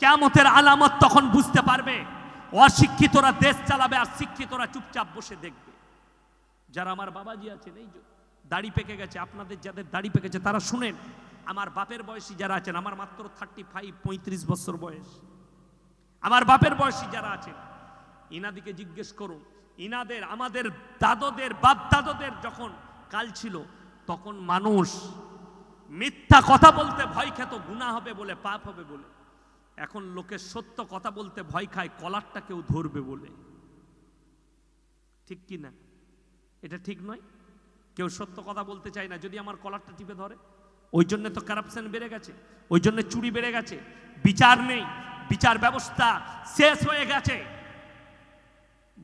কেমতের আলামত তখন বুঝতে পারবে। অশিক্ষিতরা দেশ চালাবে আর শিক্ষিতরা চুপচাপ বসে দেখবে। যারা আমার বাবাজি আছেন, এই যে দাড়ি পেকে গেছে, আপনাদের যাদের দাড়ি পেকেছে তারা শুনেন, আমার বাপের বয়সী যারা আছেন, আমার মাত্র থার্টি ফাইভ পঁয়ত্রিশ বছর বয়স। আমার বাপের বয়সী যারা আছেন, ইনাদিকে জিজ্ঞেস করুন, ইনাদের, আমাদের দাদদের বাপ দাদদের যখন কাল ছিল, তখন মানুষ মিথ্যা কথা বলতে ভয় খেত গুণা হবে বলে, পাপ হবে বলে। এখন লোকের সত্য কথা বলতে ভয় খায়, কলারটা কেউ ধরবে বলে। ঠিক কি না? এটা ঠিক নয়? কেউ সত্য কথা বলতে চায় না, যদি আমার কলারটা টিপে ধরে। ওই জন্য তো কারাপশন বেড়ে গেছে, ওই জন্য চুরি বেড়ে গেছে, বিচার নেই, বিচার ব্যবস্থা শেষ হয়ে গেছে।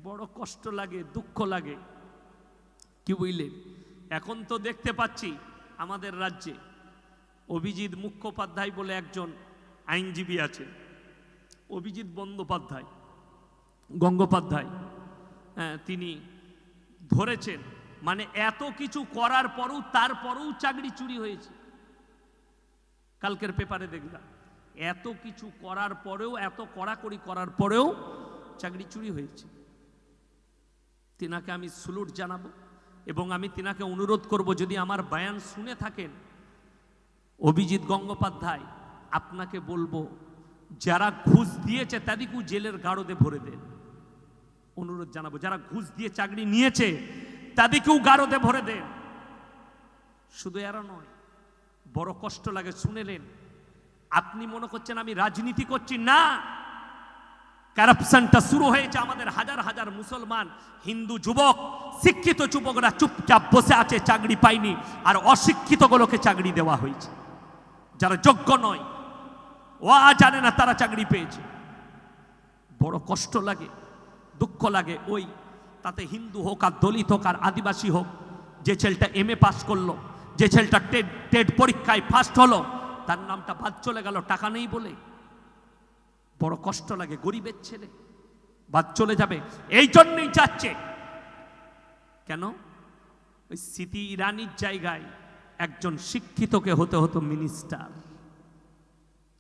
বড় কষ্ট লাগে, দুঃখ লাগে। কি বুঝলেন এখন তো দেখতে পাচ্ছি আমাদের রাজ্যে অভিজিৎ মুখোপাধ্যায় বলে একজন আইনজীবী আছেন অভিজিৎ বন্দ্যোপাধ্যায় গঙ্গোপাধ্যায় হ্যাঁ, তিনি ধরেছেন মানে এত কিছু করার পরেও তারপরেও চাকরি চুরি হয়েছে। কালকের পেপারে দেখলাম এত কিছু করার পরেও এত কড়াকড়ি করার পরেও চাকরি চুরি হয়েছে। তিনাকে আমি সুলুট জানাব এবং আমি তিনাকে অনুরোধ করব যদি আমার বায়ান শুনে থাকেন অভিজিৎ গঙ্গোপাধ্যায় আপনাকে বলব, যারা ঘুষ দিয়েছে তাদেরকেও জেলের গাড়োতে ভরে দেন। অনুরোধ জানাব, যারা ঘুষ দিয়ে চাকরি নিয়েছে তাদেরকেও গাড়োতে ভরে দেন। শুধু এরা নয়, বড় কষ্ট লাগে, শুনেলেন? আপনি মনে করছেন আমি রাজনীতি করছি? না। কারাপশনটা শুরু হয়েছে আমাদের হাজার হাজার মুসলমান, হিন্দু যুবক, শিক্ষিত যুবকরা চুপচাপ বসে আছে, চাকরি পায়নি, আর অশিক্ষিতগুলোকে চাকরি দেওয়া হয়েছে। যারা যোগ্য নয় ও জানে না, তারা চাকরি পেয়েছে। বড় কষ্ট লাগে, দুঃখ লাগে, ওই তাতে হিন্দু হোক আর দলিত হোক আর আদিবাসী হোক, যে ছেলেটা এম এ পাস করল, যে ছেলেটা টেট টেট পরীক্ষায় ফার্স্ট হলো, তার নামটা বাদ চলে গেল, টাকা নেই বলে। বড় কষ্ট লাগে, গরিবের ছেলে, বাদ চলে যাবে, এই জন্যই যাচ্ছে। কেন? ওই স্মৃতি ইরানির জায়গায় একজন শিক্ষিতকে হতে হতো মিনিস্টার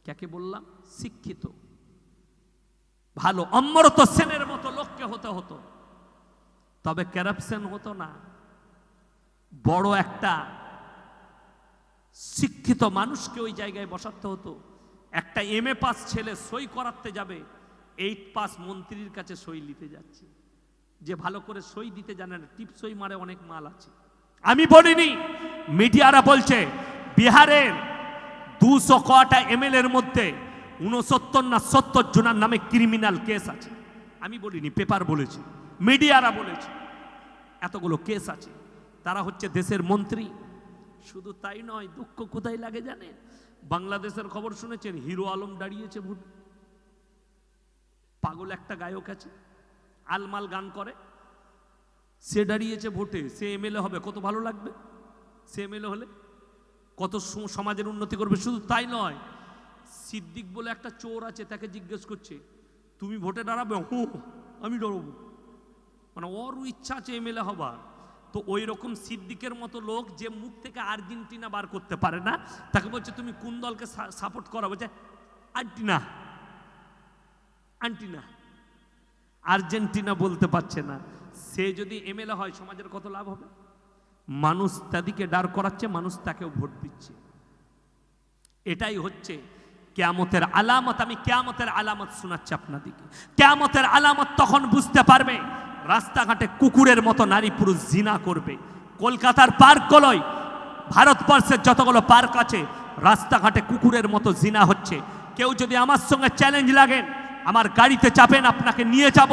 কাকে বললাম? শিক্ষিত। ভালো অমরত সেনের মতো লোককে হতে হতো। তবে ক্যারাপশন হতো না। বড় একটা শিক্ষিত মানুষকে ওই জায়গায় বসাতে হতো। একটা এম এ পাস ছেলে সই করাতে যাবে এইট পাস মন্ত্রীর কাছে সই নিতে যাচ্ছে। যে ভালো করে সই দিতে জানে না, টিপ সই মারে অনেক মাল আছে। আমি বলিনি, মিডিয়ারা বলছে, বিহারের দুশো কটা এমএল এর মধ্যে উনসত্তর না সত্তর জনার নামে ক্রিমিনাল কেস আছে। আমি বলিনি পেপার বলেছি মিডিয়ারা বলেছে, এতগুলো কেস আছে। তারা হচ্ছে দেশের মন্ত্রী। শুধু তাই নয়, দুঃখ কোথায় লাগে জানেন? বাংলাদেশের খবর শুনেছেন, হিরো আলম দাঁড়িয়েছে ভোট। পাগল একটা গায়ক আছে, আলমাল গান করে। সে দাঁড়িয়েছে ভোটে, সে এমএলএ হবে, কত ভালো লাগবে? সে এমএলএ হলে কত সমাজের উন্নতি করবে? শুধু তাই নয়, সিদ্দিক বলে একটা চোর আছে, তাকে জিজ্ঞেস করছে, তুমি ভোটে দাঁড়াবে? হু, আমি দাঁড়াবো। মানে ওর ইচ্ছা আছে এমএলএ হবার। তো ওই রকম সিদ্দিকের মতো লোক যে মুখ থেকে আর্জেন্টিনা বার করতে পারে না, তাকে বলছে, তুমি কোন দলকে সাপোর্ট করা? বলছে, আর্জেন্টিনা। আন্টিনা আর্জেন্টিনা বলতে পারছে না। সে যদি এমএলএ হয়, সমাজের কত লাভ হবে? মানুষ তাদিকে দাঁড় করাচ্ছে, মানুষ তাকেও ভোট দিচ্ছে। এটাই হচ্ছে কেয়ামতের আলামত। আমি কেয়ামতের আলামত শোনাচ্ছি আপনাদিকে কেয়ামতের আলামত তখন বুঝতে পারবে, রাস্তাঘাটে কুকুরের মতো নারী পুরুষ জিনা করবে। কলকাতার পার্কগুলোয় ভারতবর্ষের যতগুলো পার্ক আছে, রাস্তাঘাটে কুকুরের মতো জিনা হচ্ছে। কেউ যদি আমার সঙ্গে চ্যালেঞ্জ লাগেন, আমার গাড়িতে চাপেন, আপনাকে নিয়ে যাব।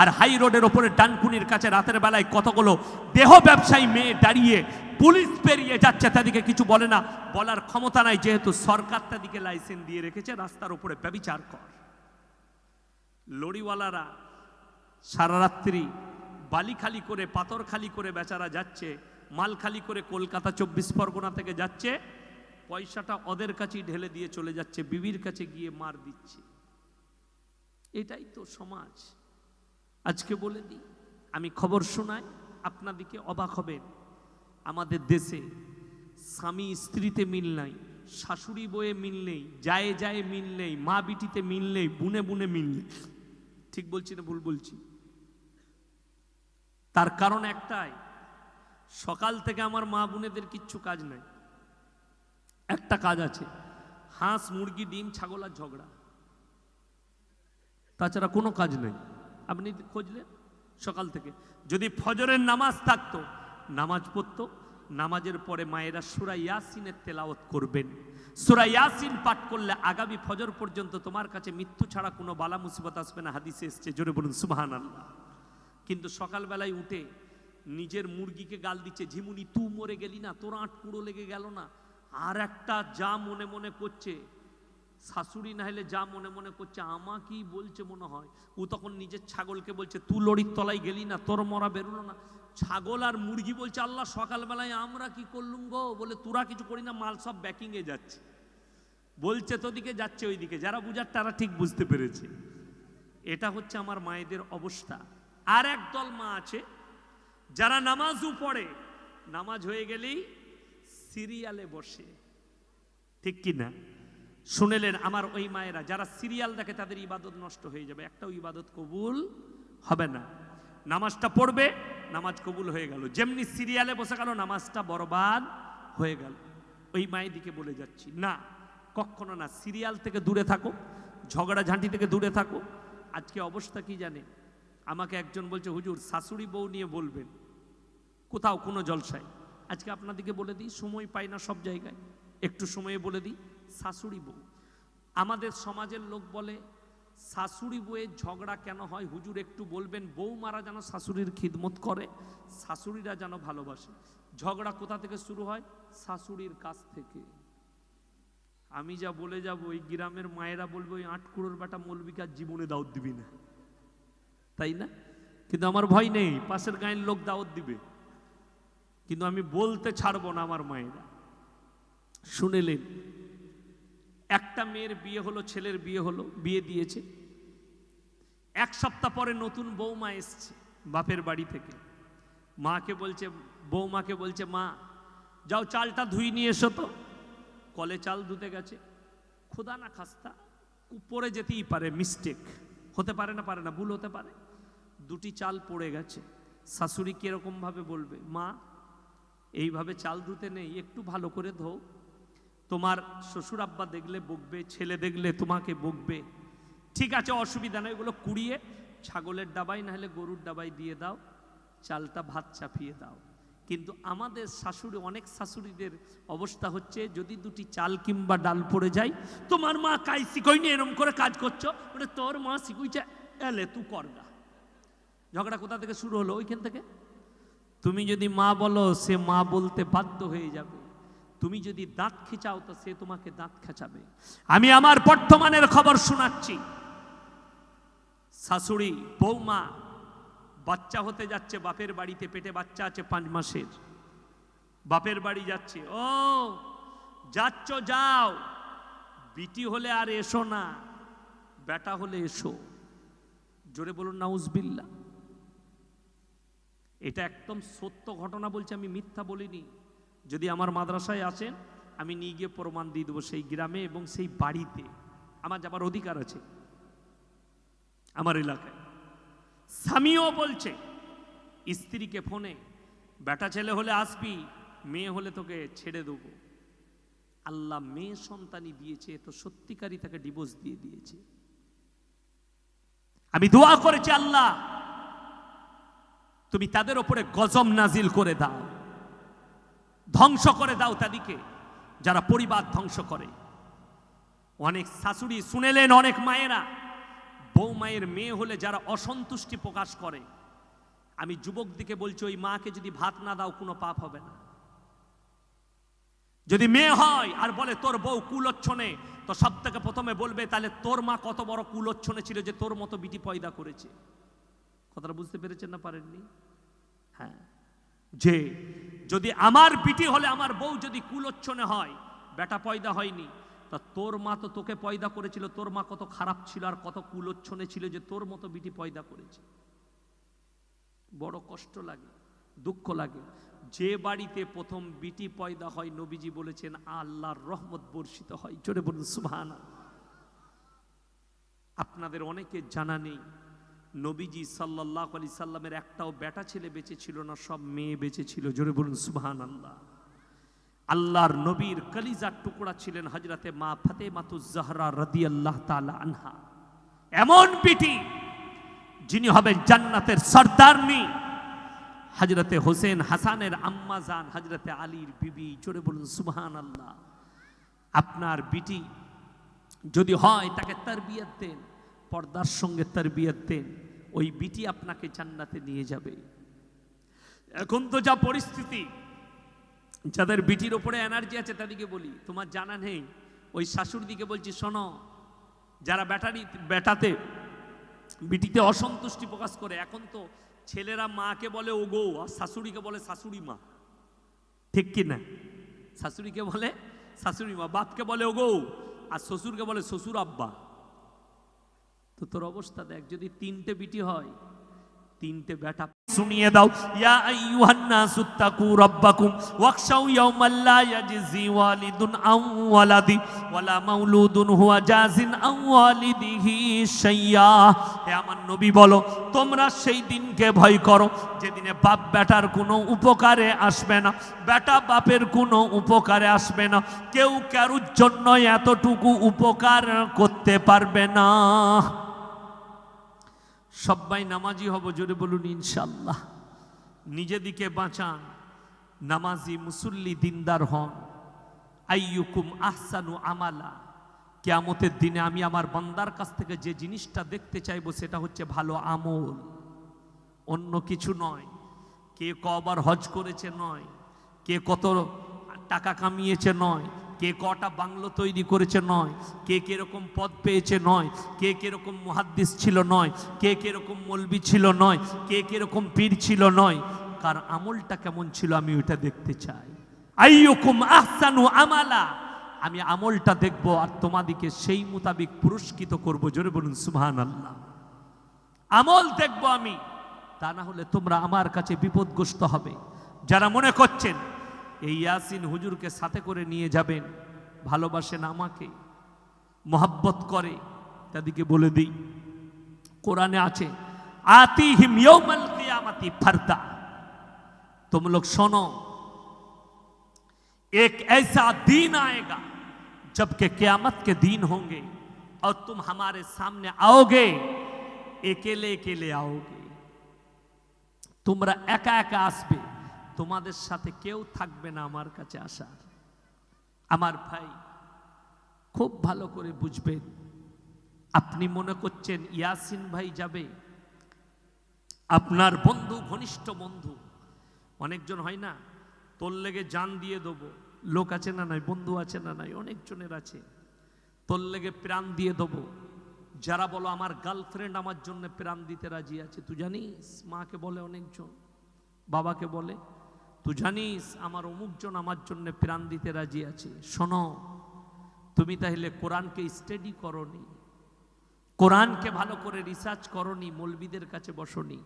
আর হাই রোডের ওপরে ডানকুনির কাছে রাতের বেলায় কতগুলো দেহ ব্যবসায়ী মেয়ে দাঁড়িয়ে পুলিশ পেরিয়ে যাচ্ছে, তাদেরকে কিছু বলে না। বলার ক্ষমতা নাই, যেহেতু সরকার তাদেরকে লাইসেন্স দিয়ে রেখেছে, রাস্তার উপরে ব্যবিচার কর। লরিওয়ালারা সারা রাত্রি বালি খালি করে, পাথর খালি করে বেচারা যাচ্ছে, মাল খালি করে কলকাতা চব্বিশ পরগনা থেকে যাচ্ছে, পয়সাটা ওদের কাছেই ঢেলে দিয়ে চলে যাচ্ছে, বিবির কাছে গিয়ে মার দিচ্ছে। এটাই তো সমাজ। আজকে বলে দিই, আমি খবর শোনাই আপনাদিকে অবাক হবেন। আমাদের দেশে স্বামী স্ত্রীতে মিল নাই, শাশুড়ি বয়ে মিল নেই, যায় যায় মিল নেই, মা বিটিতে মিল নেই, বুনে বুনে মিল নেই। ঠিক বলছি না ভুল বলছি? তার কারণ একটাই, সকাল থেকে আমার মা বোনেদের কিচ্ছু কাজ নাই। একটা কাজ আছে, হাঁস, মুরগি, ডিম, ছাগল আর ঝগড়া। তাছাড়া কোনো কাজ নেই। আপনি খুঁজলেন? সকাল থেকে। যদি ফজরের নামাজ থাকতো, নামাজ পড়তো, নামাজের পরে মায়েরা সুরা ইয়াসিনের তেলাওয়াত করবেন। সুরা ইয়াসিন পাঠ করলে আগামী ফজর পর্যন্ত তোমার কাছে মৃত্যু ছাড়া কোনো বালা মুসিবত আসবে না, হাদিসে এসছে, জোরে বলুন সুবাহান আল্লাহ কিন্তু সকালবেলায় উঠে নিজের মুরগিকে গাল দিচ্ছে, ঝিমুনি তু মরে গেলি না, তোর আট কুড়ো লেগে গেল না। আর একটা যা মনে মনে করছে শাশুড়ি না হলে যা মনে মনে করছে, আমাকেই বলছে মনে হয়। ও তখন নিজের ছাগলকে বলছে তু লড়ির তলায় গেলি না, তোর মরা বেরোলো না। ছাগল আর মুরগি বলছে, আল্লাহ, সকালবেলায় আমরা কি করলুম গো? বলে, তোরা কিছু করি না, মাল সব ব্যাকিংয়ে যাচ্ছে। বলছে, তোদিকে যাচ্ছে ওইদিকে। যারা বুঝার তারা ঠিক বুঝতে পেরেছে। এটা হচ্ছে আমার মায়েদের অবস্থা। আর এক দল মা আছে, যারা নামাজও পড়ে। নামাজ হয়ে গেলেই সিরিয়ালে বসে। ঠিক কি না? শুনেলেন, আমার ওই মায়েরা, যারা সিরিয়াল দেখে তাদের ইবাদত নষ্ট হয়ে যাবে। একটাও ইবাদত কবুল হবে না। নামাজটা পড়বে, নামাজ কবুল হয়ে গেল। যেমনি সিরিয়ালে বসে গেল, নামাজটা বরবাদ হয়ে গেল। ওই মায়ের দিকে বলে যাচ্ছি, না, কখনো না। সিরিয়াল থেকে দূরে থাকো, ঝগড়া ঝাঁটি থেকে দূরে থাকো। আজকে অবস্থা কি জানে? আমাকে একজন বলছে, হুজুর, শাশুড়ি বউ নিয়ে বলবেন। কোথাও কোনো জলসায়। আজকে আপনাদেরকে বলে দিই, সময় পাই না সব জায়গায়। একটু সময়ে বলে দিই। শাশুড়ি বউ। আমাদের সমাজের লোক বলে, শাশুড়ি বউয়ের ঝগড়া কেন হয়? হুজুর একটু বলবেন বউ মারা যেন শাশুড়ির খিদমত করে, শাশুড়িরা যেন ভালোবাসে। ঝগড়া কোথা থেকে শুরু হয়? শাশুড়ির কাছ থেকে। আমি যা বলে যাব, ওই গ্রামের মায়েরা বলবে, ওই আটকুড়োর বেটা মৌলবিকার জীবনে দাওয়াত দিবি না। তাই না? কিন্তু আমার ভয় নেই, পাশের গায়ের লোক দাওয়াত দিবে। কিন্তু আমি বলতে ছাড়বো না আমার মায়েরা। শুনেলেন একটা মেয়ের বিয়ে হলো, ছেলের বিয়ে হলো, বিয়ে দিয়েছে। এক সপ্তাহ পরে নতুন বৌমা এসছে বাপের বাড়ি থেকে। মাকে বলছে, বৌমাকে বলছে, মা, যাও চালটা ধুই নিয়ে এসো তো। কলে চাল ধুতে গেছে। খোদা না খাস্তা পড়ে যেতেই পারে মিস্টেক হতে পারে না পারে না, ভুল হতে পারে। দুটি চাল পড়ে গেছে। শাশুড়ি কীরকম ভাবে বলবে, মা, এইভাবে চাল ধুতে নেই, একটু ভালো করে ধো তোমার শ্বশুর আব্বা দেখলে বকবে, ছেলে দেখলে তোমাকে বকবে। ঠিক আছে, অসুবিধা নেই, এগুলো কুড়িয়ে ছাগলের ডাবাই না হলে গরুর ডাবাই দিয়ে দাও, চালটা ভাত চাপিয়ে দাও। কিন্তু আমাদের শাশুড়ি, অনেক শাশুড়িদের অবস্থা হচ্ছে, যদি দুটি চাল কিংবা ডাল পড়ে যায়, তোমার মা কাই শিখইনি এরম করে কাজ করছ মানে তোর মা শিখুইছে, এলে তু করগা ঝগড়া কোথা থেকে শুরু হলো? ওইখান থেকে? তুমি যদি মা বলো, সে মা বলতে বাধ্য হয়ে যাবে। তুমি যদি দাঁত খিচাও, তো সে তোমাকে দাঁত খেঁচাবে। আমি আমার বর্তমানের খবর শোনাচ্ছি। শাশুড়ি, বৌমা, বাচ্চা হতে যাচ্ছে, বাপের বাড়িতে পেটে বাচ্চা আছে পাঁচ মাসের। বাপের বাড়ি যাচ্ছে, ও, যাচ্ছ, যাও। বিটি হলে আর এসো না, বেটা হলে এসো। জোরে বলুন নাউজবিল্লা এটা একদম সত্য ঘটনা বলছে, আমি মিথ্যা বলিনি। যদি আমার মাদ্রাসায় আসেন, আমি নিয়ে গিয়ে প্রমাণ দিয়ে দেবো সেই গ্রামে এবং সেই বাড়িতে। আমার যাবার অধিকার আছে। আমার এলাকায়। স্বামীও বলছে, স্ত্রীকে ফোনে, বেটা ছেলে হলে আসবি, মেয়ে হলে তোকে ছেড়ে দেবো। আল্লাহ মেয়ে সন্তানই দিয়েছে তো সত্যিকারই তাকে ডিভোর্স দিয়ে দিয়েছে। আমি দোয়া করেছি, আল্লাহ, তুমি তাদের ওপরে গজম নাজিল করে দাও। ধ্বংস করে দাও তাদেরকে, যারা পরিবার ধ্বংস করে। অনেক শাশুড়ি শুনেলেন, অনেক মায়েরা বউ মায়ের মেয়ে হলে যারা অসন্তুষ্টি প্রকাশ করে, আমি যুবক দিকে বলছি, ওই মাকে যদি ভাত না দাও, কোনো পাপ হবে না। যদি মেয়ে হয় আর বলে, তোর বউ কুলচ্ছনে তো সব থেকে প্রথমে বলবে, তাহলে তোর মা কত বড় কুলচ্ছনে ছিল যে তোর মতো বিটি পয়দা করেছে? কথাটা বুঝতে পেরেছেন না পারেননি? হ্যাঁ। যে যদি আমার বিটি হলে আমার বউ যদি কুলোচ্ছনে হয়, বেটা পয়দা হয়নি, তা তোর মা তো তোকে পয়দা করেছিল, তোর মা কত খারাপ ছিল আর কত কুলোচ্ছনে ছিল যে তোর মতো বিটি পয়দা করেছে। বড় কষ্ট লাগে, দুঃখ লাগে। যে বাড়িতে প্রথম বিটি পয়দা হয়, নবীজি বলেছেন, আল্লাহর রহমত বর্ষিত হয়। জোরে বলুন সুবহানা আপনাদের অনেকে জানা নেই নবীজি সাল্লাহ আলি সাল্লামের একটাও বেটা ছেলে বেঁচে ছিল না, সব মেয়ে বেঁচে ছিল। জোরে বলুন সুবহান আল্লাহ আল্লাহর নবীর কলিজার টুকরা ছিলেন হজরতে মা ফতে মাতুজাহরা রদি আল্লাহ তালা আনহা। এমন বিটি যিনি হবেন জান্নাতের সর্দারনি হজরতে হোসেন হাসানের আম্মা জান হজরতে আলীর বিবি, জোরে বলুন সুবহান আল্লাহ আপনার বিটি যদি হয়, তাকে তারবিয়ত দেন। পর্দার সঙ্গে তারবিয়ত দেন, ওই বিটি আপনাকে জান্নাতে নিয়ে যাবে। এখন তো যা পরিস্থিতি, যাদের বিটির ওপরে এনার্জি আছে তাদেরকে বলি, তোমার জানা নেই, ওই শাশুর দিকে বলছি, শোনো, যারা ব্যাটারি, ব্যাটাতে, বিটিতে অসন্তুষ্টি প্রকাশ করে, এখন তো ছেলেরা মাকে বলে ও গো আর শাশুড়িকে বলে শাশুড়ি মা ঠিক কি না? শাশুড়িকে বলে শাশুড়ি মা বাপকে বলে ও গো আর শ্বশুরকে বলে শ্বশুর আব্বা। তো তোর অবস্থা দেখ, যদি তিনটে বিটি হয়, তিনটে বেটা শুনিয়ে দাও, ইয়া আইয়ুহান নাসু তাকু রাব্বাকুম, ওয়াখশাউ ইয়াওমান লা ইয়াজজি ওয়ালিদুন আন ওয়ালাদি, ওয়ালা মাউলুদুন হুয়া জাজিন আন ওয়ালিদিহি শাইয়া। হে আমার নবী বলো, তোমরা সেই দিনকে ভয় করো, যেদিনে বাপ বেটার কোনো উপকারে আসবে না বেটা বাপের কোনো উপকারে আসবে না, কেউ কারুর জন্য এতটুকু উপকার করতে পারবে না। সবাই নামাজি হব, জোরে বলুন ইনশাল্লাহ নিজেদিকে বাঁচান, নামাজি মুসল্লি দিনদার হন। আইয়ুকুম আহসানু আমালা। কেয়ামতের দিনে আমি আমার বান্দার কাছ থেকে যে জিনিসটা দেখতে চাইব, সেটা হচ্ছে ভালো আমল। অন্য কিছু নয়। কে কবার হজ করেছে নয়, কে কত টাকা কামিয়েছে নয় কে কটা বাংলো তৈরি করেছে নয়, কে কীরকম পদ পেয়েছে নয়, কে কীরকম মুহাদ্দিস ছিল নয়, কে কীরকম মলবি ছিল নয়, কে কীরকম পীর ছিল নয়, কার আমলটা কেমন ছিল আমি ওইটা দেখতে চাই। আইয়ুকুম আহসানু আমালা, আমি আমলটা দেখব আর তোমাদিকে সেই মোতাবিক পুরস্কৃত করব, জোরে বলুন সুবহান আল্লাহ আমল দেখব আমি, তা না হলে তোমরা আমার কাছে বিপদগ্রস্ত হবে। যারা মনে করছেন এই ইয়াসিন হুজুরকে সাথে করে নিয়ে যাবেন ভালোবাসেন আমাকে মোহাব্বত করে তাদেরকে বলে দিই কোরআনে আছে আতি হিম ইয়ৌমাল কিয়ামাতি ফারদা तुम लोग सुनो एक ऐसा दिन आएगा जबकि क्यामत के दिन होंगे और तुम हमारे सामने आओगे একেলে একেলে आओगे তোমরা একা একা আসবে তোমাদের সাথে কেউ থাকবে না আমার কাছে আসার আমার ভাই খুব ভালো করে বুঝবেন। আপনি মনে করছেন ইয়াসিন ভাই যাবে? আপনার বন্ধু, ঘনিষ্ঠ বন্ধু, অনেকজন হয় না? তোর লেগে যান দিয়ে দেবো। লোক আছে না নাই? বন্ধু আছে না নাই? অনেকজনের আছে। তোর লেগে প্রাণ দিয়ে দেবো। যারা বলো, আমার গার্লফ্রেন্ড আমার জন্য প্রাণ দিতে রাজি আছে। তুই জানিস, মাকে বলে অনেকজন, বাবাকে বলে। তুই জানিস, আমার অমুকজন আমার জন্য প্রাণ দিতে রাজি আছে। শোনো, তুমি তাহলে কোরআনকে স্টাডি করনি, কোরআনকে ভালো করে রিসার্চ করনি, মৌলবিদের কাছে বসনি।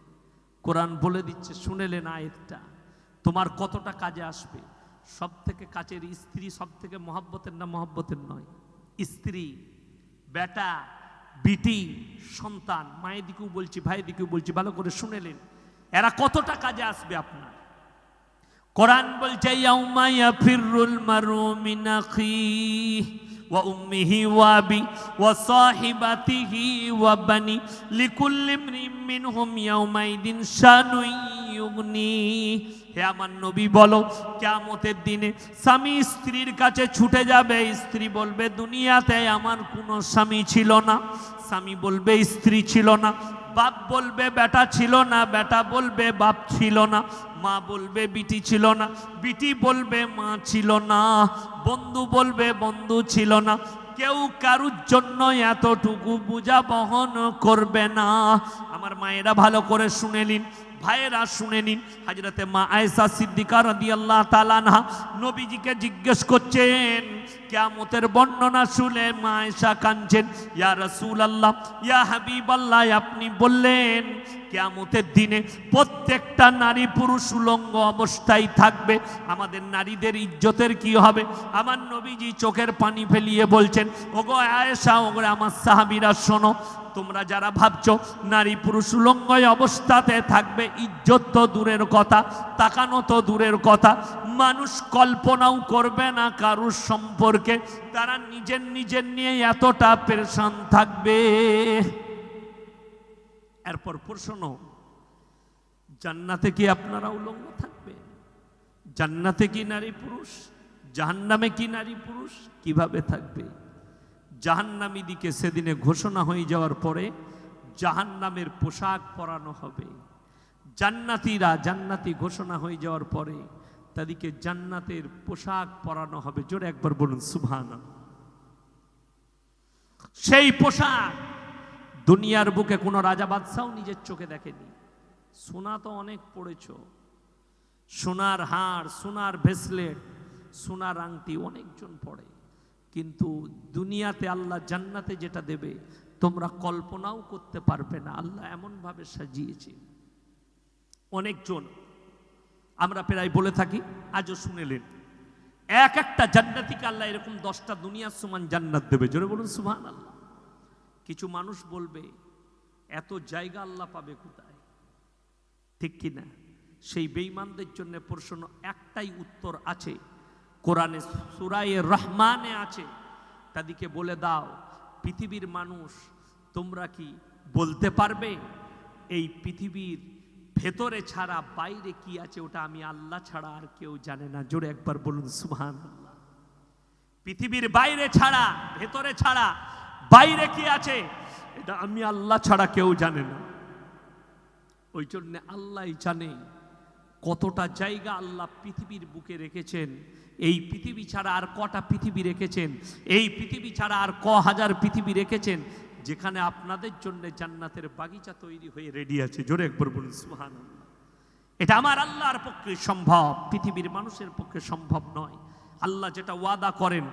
কোরআন বলে দিচ্ছে, শুনেলে না আয়েরটা তোমার কতটা কাজে আসবে? সব থেকে কাছের স্ত্রী সব থেকে মহাব্বতের না মহাব্বতের নয়? স্ত্রী, বেটা, বিটি, সন্তান, মায়ের দিকেও বলছি, ভাইয়ের দিকেও বলছি, ভালো করে শুনেলেন, এরা কতটা কাজে আসবে আপনার? কোরআন বলছে, ইয়াউমা ইয়াফিরুল মারু মিন ওয়া উম্মিহি ওয়া আবি ওয়া সাহিবাতিহি হে আমার নবী বলো, কিয়ামতের দিনে স্বামী স্ত্রীর কাছে ছুটে যাবে, স্ত্রী বলবে, দুনিয়াতে আমার কোনো স্বামী ছিল না। স্বামী বলবে, স্ত্রী ছিল না। বাপ বলবে, বেটা ছিল না, বেটা বলবে, বাপ ছিল না, মা বলবে, বিটি ছিল না, বিটি বলবে, মা ছিল না, বন্ধু বলবে, বন্ধু ছিল না, কেউ কারুর জন্য এতটুকু বোঝা বহন করবে না। আমার মায়েরা ভালো করে শুনেলিন ভাইয়েরা শুনে নিন। হাজরতে মা আয়েশা সিদ্দিকা রাদিয়াল্লাহু তাআলা আনহা নবীজিকে জিজ্ঞেস করছেন, কিয়ামতের বর্ণনা শুনে মা আয়েশা কাঁদছেন, ইয়া রাসূলুল্লাহ, ইয়া হাবিবাল্লাহ, আপনি বললেন, কিয়ামতের দিনে প্রত্যেকটা নারী পুরুষ উলঙ্গ অবস্থায় থাকবে। আমাদের নারীদের ইজ্জতের কি হবে? আমার নবীজি চোখের পানি ফেলিয়ে বলছেন, ওগো আয়েশা, ওগো আমার সাহাবীরা, শোনো তোমরা যারা ভাবছ নারী পুরুষ উলঙ্গ অবস্থাতে থাকবে, ইজ্জত তো দূরের কথা, তাকানো তো দূরের কথা, মানুষ কল্পনাও করবে না কারুর সম্পর্কে, তারা নিজের নিজের নিয়ে এতটা পেরেশান থাকবে। এরপর প্রশ্ন, জান্নাতে কি আপনারা উলঙ্গ থাকবে? জান্নাতে কি নারী পুরুষ? জাহান্নামে কি নারী পুরুষ? কীভাবে থাকবে? জাহান্নামী দিকে সেদিনে ঘোষণা হয়ে যাওয়ার পরে জাহান্নামের পোশাক পরানো হবে। জান্নাতীরা জান্নাতি ঘোষণা হয়ে যাওয়ার পরে তাদেরকে জান্নাতের পোশাক পরানো হবে। জোরে একবার বলুন সুভান সেই পোশাক দুনিয়ার বুকে কোনো রাজা বাদশাও নিজের চোখে দেখেনি। সোনা তো অনেক পড়েছ। সোনার হাড় সোনার ভেসলেট সোনার আংটি অনেকজন পড়ে কিন্তু দুনিয়াতে আল্লাহ জান্নাতে যেটা দেবে, তোমরা কল্পনাও করতে পারবে না। আল্লাহ এমনভাবে সাজিয়েছে। অনেকজন, আমরা প্রায় বলে থাকি, আজও শুনেলেন এক একটা জান্নাতিকে আল্লাহ এরকম দশটা দুনিয়ার সমান জান্নাত দেবে। জোরে বলুন সুহান আল্লাহ কিছু মানুষ বলবে, এত জায়গা আল্লাহ পাবে কোথায়? ঠিক কি না সেই বেঈমানদের জন্য প্রশ্ন, একটাই উত্তর আছে কোরআনে সুরায়ে রহমানে আছে। তাদেরকে বলে দাও, পৃথিবীর মানুষ তোমরা কি বলতে পারবে? এই পৃথিবীর ভেতরে ছাড়া বাইরে কি আছে ওটা আমি আল্লাহ ছাড়া আর কেউ জানে না। জোরে একবার বলুন সুহান পৃথিবীর বাইরে ছাড়া, ভেতরে ছাড়া বাইরে কি আছে? এটা আমি আল্লাহ ছাড়া কেউ জানে না। ওই জন্য আল্লাহ জানে কতটা জায়গা আল্লাহ পৃথিবীর বুকে রেখেছেন, এই পৃথিবী ছাড়া আর কটা পৃথিবী রেখেছেন, এই পৃথিবী ছাড়া আর ক হাজার পৃথিবী রেখেছেন, যেখানে আপনাদের জন্য জান্নাতের বাগিচা তৈরি হয়ে রেডি আছে। জোরে একবার বলুন সুহান এটা আমার আল্লাহর পক্ষে সম্ভব, পৃথিবীর মানুষের পক্ষে সম্ভব নয়। আল্লাহ যেটা ওয়াদা করেন,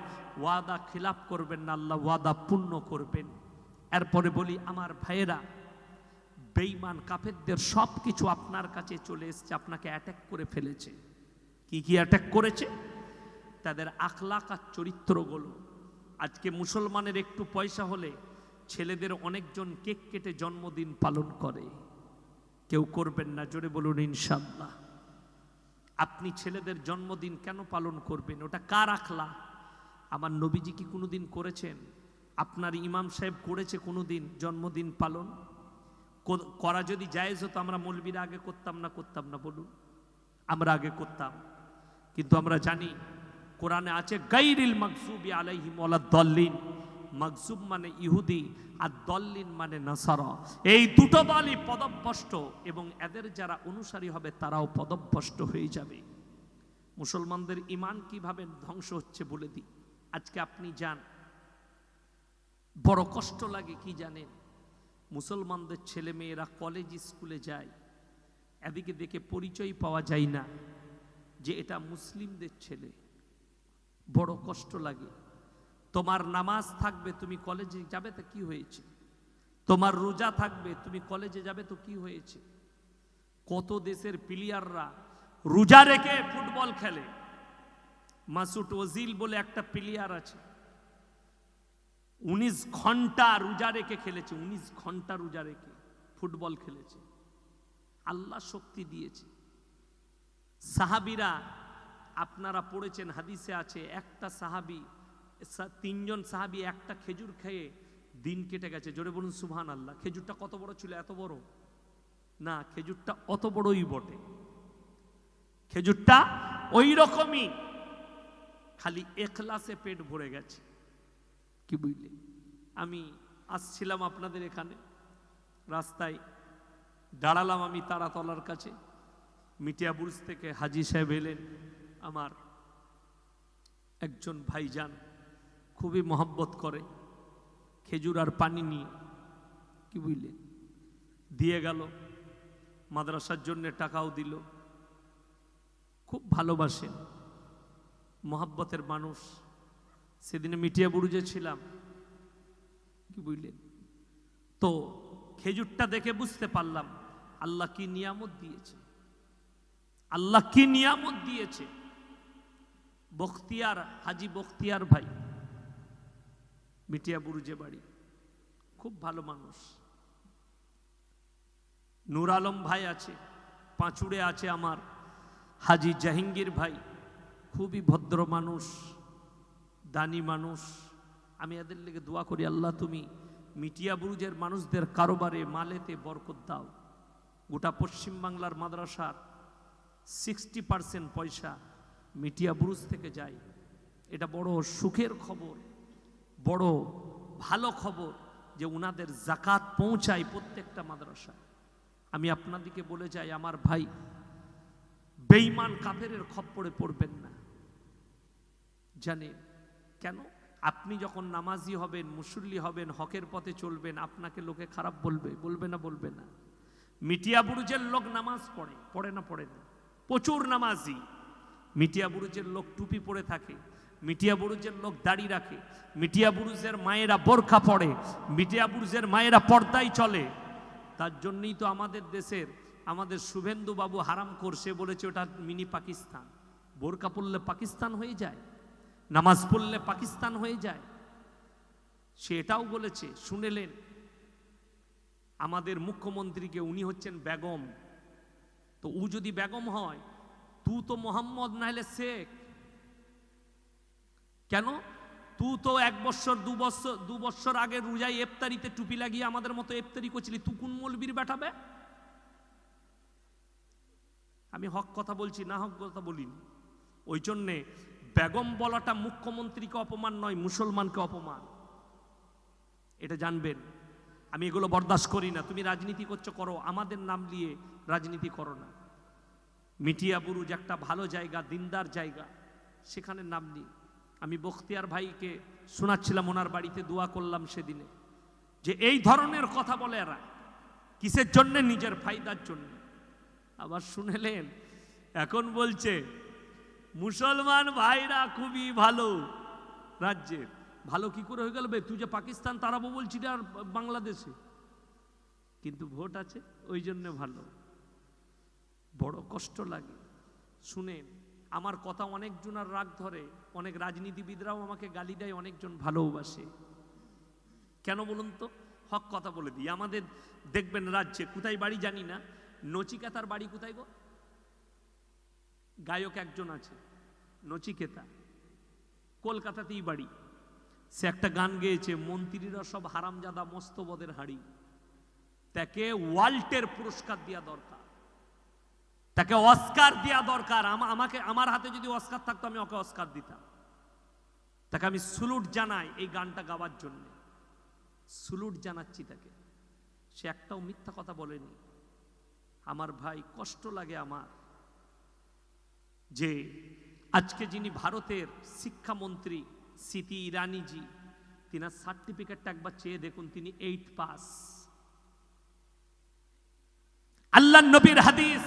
ওয়াদা খিলাফ করবেন না, আল্লাহ ওয়াদা পূর্ণ করবেন। এরপরে বলি, আমার ভাইয়েরা বেঈমান কাফেরদের সব কিছু আপনার কাছে চলে এসছে, আপনাকে অ্যাটাক করে ফেলেছে। কি কি অ্যাটাক করেছে? তাদের আখলাক আর চরিত্রগুলো। আজকে মুসলমানের একটু পয়সা হলে ছেলেদের অনেকজন কেক কেটে জন্মদিন পালন করে। কেউ করবেন না, জোরে বলুন ইনশাল্লাহ আপনি ছেলেদের জন্মদিন কেন পালন করবেন? ওটা কার আখলা? আমার নবীজি কি কোনোদিন করেছেন? আপনার ইমাম সাহেব করেছে কোনোদিন জন্মদিন পালন? করা যদি জায়েজ হতো, আমরা মৌলবীরা আগে করতাম না করতাম না বলুন। আমরা আগে করতাম। কিন্তু আমরা জানি, কোরআনে আছে, গাইরিল মাকসুবি আলাইহিম দল্লিন। মাকসুব মানে ইহুদি, আর দল্লিন মানে নাসারা। এই দুটো দলই পদভ্রষ্ট, এবং এদের যারা অনুসারী হবে, তারাও পদভ্রষ্ট হয়ে যাবে। মুসলমানদের ইমান কীভাবে ধ্বংস হচ্ছে বলে দিই। আজকে আপনি যান। বড় কষ্ট লাগে, কি জানেন? মুসলমানদের ছেলে মেয়েরা কলেজ স্কুলে যায়। এদিকে দেখে পরিচয় পাওয়া যায় না যে এটা মুসলিমদের ছেলে। বড় কষ্ট লাগে। তোমার নামাজ থাকবে, তুমি কলেজে যাবে তো কি হয়েছে? তোমার রোজা থাকবে, তুমি কলেজে যাবে তো কি হয়েছে? কত দেশের প্লেয়াররা রোজা রেখে ফুটবল খেলে। মাসুট ওজিল বলে একটা প্লেয়ার আছে। উনিশ ঘণ্টা রোজা রেখে খেলেছে, উনিশ ঘণ্টা রোজা রেখে ফুটবল খেলেছে। আল্লাহ শক্তি দিয়েছে। সাহাবিরা, আপনারা পড়েছেন, হাদিসে আছে, একটা সাহাবি তিনজন সাহাবি একটা খেজুর খেয়ে দিন কেটে গেছে। জোরে বলুন সুবহান আল্লাহ খেজুরটা কত বড় ছিল? এত বড়? না, খেজুরটা অত বড়ই বটে। খেজুরটা ওই রকমই, খালি এখলাসে পেট ভরে গেছে। কি বুঝলে? আমি আসছিলাম আপনাদের এখানে, রাস্তায় দাঁড়ালাম আমি তারাতলার কাছে। মিটিয়াবুরজ থেকে হাজি সাহেব এলেন, আমার একজন ভাইজান খুবই মহব্বত করে, খেজুর আর পানি নিয়ে, কি বুঝলেন দিয়ে গেল, মাদ্রাসার জন্য টাকাও দিল, খুব ভালোবাসেন, মহাব্বতের মানুষ। সেদিনে মিটিয়া বুরুজে ছিলাম। কি বুঝলেন তো খেজুরটা দেখে বুঝতে পারলাম, আল্লাহ কি নিয়ামত দিয়েছে। আল্লাহ কি নিয়ামত দিয়েছে? বখতিয়ার, হাজি বখতিয়ার ভাই মিটিয়া বুরুজে বাড়ি। খুব ভালো মানুষ। নূর আলম ভাই আছে, পাঁচুড়ে আছে আমার, হাজি জাহাঙ্গীর ভাই। খুবই ভদ্র মানুষ। দানি মানুষ। আমি এদের লেগে দোয়া করি, আল্লাহ তুমি মিটিয়া বুরুজের মানুষদের কারোবারে, মালেতে বরকত দাও। গোটা পশ্চিমবাংলার মাদ্রাসার সিক্সটি পার্সেন্ট পয়সা মিটিয়া বুরুজ থেকে যায়। এটা বড় সুখের খবর, বড় ভালো খবর যে উনাদের জাকাত পৌঁছায় প্রত্যেকটা মাদ্রাসায়। আমি আপনাদিকে বলে যাই, আমার ভাই বেঈমান কাফেরের খপ্পরে পড়বেন না। জানেন কেন? আপনি যখন নামাজি হবেন, মুসল্লি হবেন, হকের পথে চলবেন, আপনাকে লোকে খারাপ বলবে বলবে না বলবে না। মিটিয়া বুরুজের লোক নামাজ পড়ে পড়ে না পড়ে না। প্রচুর নামাজি। মিটিয়া বুরুজের লোক টুপি পরে থাকে, মিটিয়া বুরুজের লোক দাড়ি রাখে, মিটিয়া বুরুজের মায়েরা বোরখা পড়ে, মিটিয়া বুরুজের মায়েরা পর্দায় চলে। তার জন্যই তো আমাদের দেশের, আমাদের শুভেন্দু বাবু হারাম করছে বলেছে ওটা মিনি পাকিস্তান। বোরকা পড়লে পাকিস্তান হয়ে যায়। নামাজ পড়লে পাকিস্তান হয়ে যায়। সে এটাও বলেছে, শুনেলেন। আমাদের মুখ্যমন্ত্রীকে উনি হচ্ছেন বেগম। তো ও যদি বেগম হয়, তু তো মোহাম্মদ না হলে শেখ। কেন? তু তো এক বছর, দু বছর দু বছর আগে রোজাই এফতারিতে টুপি লাগিয়ে আমাদের মতো এফতারি করছিলি, তু কোন মলবির বেটাবে আমি হক কথা বলছি, না হক কথা বলিনি। ওই জন্যে বেগম বলাটা মুখ্যমন্ত্রীকে অপমান নয়, মুসলমানকে অপমান। এটা জানবেন। আমি এগুলো বরদাস্ত করি না। তুমি রাজনীতি করছ, করো। আমাদের নাম নিয়ে রাজনীতি করো না। মিটিয়া বুরুজ একটা ভালো জায়গা, দিনদার জায়গা। সেখানে নাম নিই আমি বখতিয়ার ভাইকে শোনাচ্ছিলাম, ওনার বাড়িতে দোয়া করলাম সেদিনে। যে এই ধরনের কথা বলে এরা। কিসের জন্য? নিজের ফায়দার জন্য। আবার শুনেলেন, এখন বলছে মুসলমান ভাইরা খুবই ভালো রাজ্যের। ভালো কি করে হয়ে গেল বে? তুই যে পাকিস্তান তারাবো বলছি আর বাংলাদেশে। কিন্তু ভোট আছে, ওই জন্য ভালো। বড় কষ্ট লাগে। শুনেন, আমার কথা অনেকজন আর রাগ ধরে, অনেক রাজনীতিবিদরাও আমাকে গালি দেয়, অনেকজন ভালোবাসে কেন বলুন তো? হক কথা বলে দিই। আমাদের দেখবেন রাজ্যে, কোথায় বাড়ি জানি না। নচিকেতার বাড়ি কোথায় গো? গায়ক একজন আছে, নচিকেতা। কলকাতাতেই বাড়ি। সে একটা গান গেয়েছে, মন্ত্রীরা সব হারামজাদা মস্তবদের হাড়ি। তাকে ওয়াল্টের পুরস্কার দেওয়া দরকার। তাকে অস্কার দেওয়া দরকার। আমাকে, আমার হাতে যদি অস্কার থাকতো, আমি ওকে অস্কার দিতাম। তাকে আমি সুলুট জানাই এই গানটা গাওয়ার জন্য। সুলুট জানাচ্ছি তাকে। সে একটাও মিথ্যা কথা বলেনি। আমার ভাই, কষ্ট লাগে আমার। যে আজকে যিনি ভারতের শিক্ষামন্ত্রী স্মৃতি ইরানিজি তিনি সার্টিফিকেটটা একবার চেয়ে দেখুন, তিনি এইট পাস আল্লাহ নবীর হাদিস